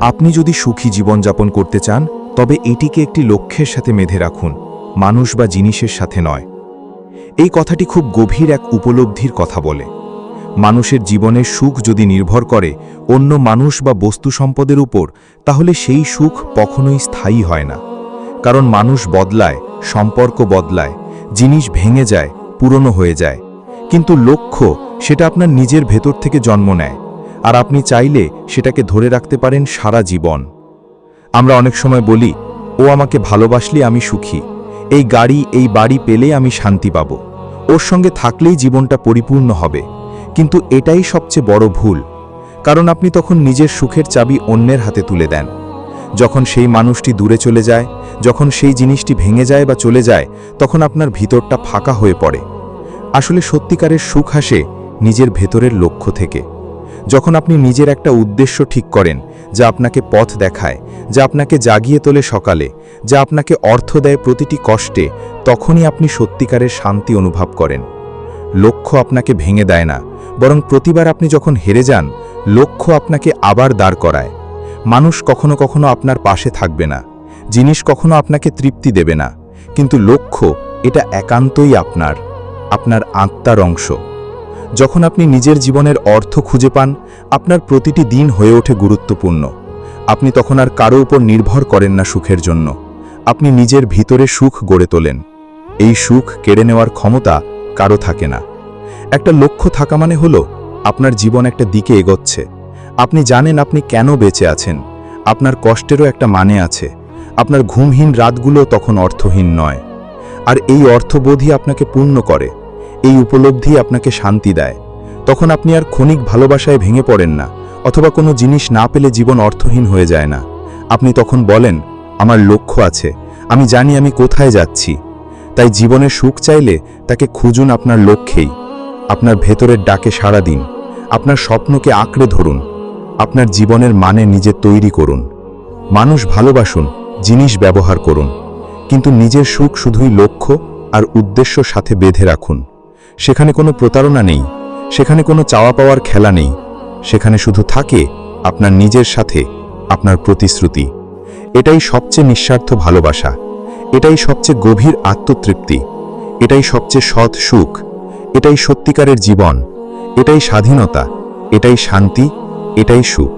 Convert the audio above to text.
আপনি যদি সুখী জীবনযাপন করতে চান, তবে এটিকে একটি লক্ষ্যের সাথে মেধে রাখুন, মানুষ বা জিনিসের সাথে নয়। এই কথাটি খুব গভীর এক উপলব্ধির কথা বলে। মানুষের জীবনের সুখ যদি নির্ভর করে অন্য মানুষ বা বস্তু সম্পদের উপর, তাহলে সেই সুখ কখনোই স্থায়ী হয় না। কারণ মানুষ বদলায়, সম্পর্ক বদলায়, জিনিস ভেঙে যায়, পুরনো হয়ে যায়। কিন্তু লক্ষ্য, সেটা আপনার নিজের ভেতর থেকে জন্ম নেয়। আর আপনি চাইলে সেটাকে ধরে রাখতে পারেন সারা জীবন। আমরা অনেক সময় বলি, ও আমাকে ভালোবাসলে আমি সুখী। এই গাড়ি, এই বাড়ি পেলে আমি শান্তি পাব। ওর সঙ্গে থাকলেই জীবনটা পরিপূর্ণ হবে। কিন্তু এটাই সবচেয়ে বড় ভুল। কারণ আপনি তখন নিজের সুখের চাবি অন্যের হাতে তুলে দেন। যখন সেই মানুষটি দূরে চলে যায়, যখন সেই জিনিসটি ভেঙে যায় বা চলে যায়, তখন আপনার ভিতরটা ফাঁকা হয়ে পড়ে। আসলে সত্যিকারের সুখ আসে নিজের ভেতরের লক্ষ্য থেকে। যখন আপনি নিজের একটা উদ্দেশ্য ঠিক করেন, যা আপনাকে পথ দেখায়, যা আপনাকে জাগিয়ে তোলে সকালে, যা আপনাকে অর্থ দেয় প্রতিটি কষ্টে, তখনই আপনি সত্যিকারের শান্তি অনুভব করেন। লক্ষ্য আপনাকে ভেঙে দেয় না, বরং প্রতিবার আপনি যখন হেরে যান, লক্ষ্য আপনাকে আবার দাঁড় করায়। মানুষ কখনো কখনো আপনার পাশে থাকবে না, জিনিস কখনো আপনাকে তৃপ্তি দেবে না, কিন্তু লক্ষ্য, এটা একান্তই আপনার আপনার আত্মার অংশ। যখন আপনি নিজের জীবনের অর্থ খুঁজে পান, আপনার প্রতিটি দিন হয়ে ওঠে গুরুত্বপূর্ণ। আপনি তখন আর কারও উপর নির্ভর করেন না সুখের জন্য। আপনি নিজের ভিতরে সুখ গড়ে তোলেন। এই সুখ কেড়ে নেওয়ার ক্ষমতা কারও থাকে না। একটা লক্ষ্য থাকা মানে হলো, আপনার জীবন একটা দিকে এগোচ্ছে। আপনি জানেন আপনি কেন বেঁচে আছেন। আপনার কষ্টেরও একটা মানে আছে। আপনার ঘুমহীন রাতগুলো তখন অর্থহীন নয়। আর এই অর্থবোধই আপনাকে পূর্ণ করে। এই উপলব্ধি আপনাকে শান্তি দেয়। তখন আপনি আর ক্ষণিক ভালোবাসায় ভেঙে পড়েন না, অথবা কোনো জিনিস না পেলে জীবন অর্থহীন হয়ে যায় না। আপনি তখন বলেন, আমার লক্ষ্য আছে, আমি জানি আমি কোথায় যাচ্ছি। তাই জীবনের সুখ চাইলে তাকে খুঁজুন আপনার লক্ষ্যেই। আপনার ভেতরের ডাকে সাড়া দিন, আপনার স্বপ্নকে আঁকড়ে ধরুন, আপনার জীবনের মানে নিজে তৈরি করুন। মানুষ ভালোবাসুন, জিনিস ব্যবহার করুন, কিন্তু নিজের সুখ শুধুই লক্ষ্য আর উদ্দেশ্য সাথে বেঁধে রাখুন। সেখানে কোনো প্রতারণা নেই, সেখানে কোনো চাওয়া পাওয়ার খেলা নেই, সেখানে শুধু থাকে আপনার নিজের সাথে, আপনার প্রতিশ্রুতি। এটাই সবচেয়ে নিঃস্বার্থ ভালোবাসা, এটাই সবচেয়ে গভীর আত্মতৃপ্তি, এটাই সবচেয়ে সৎ সুখ, এটাই সত্যিকারের জীবন, এটাই স্বাধীনতা, এটাই শান্তি, এটাই সুখ।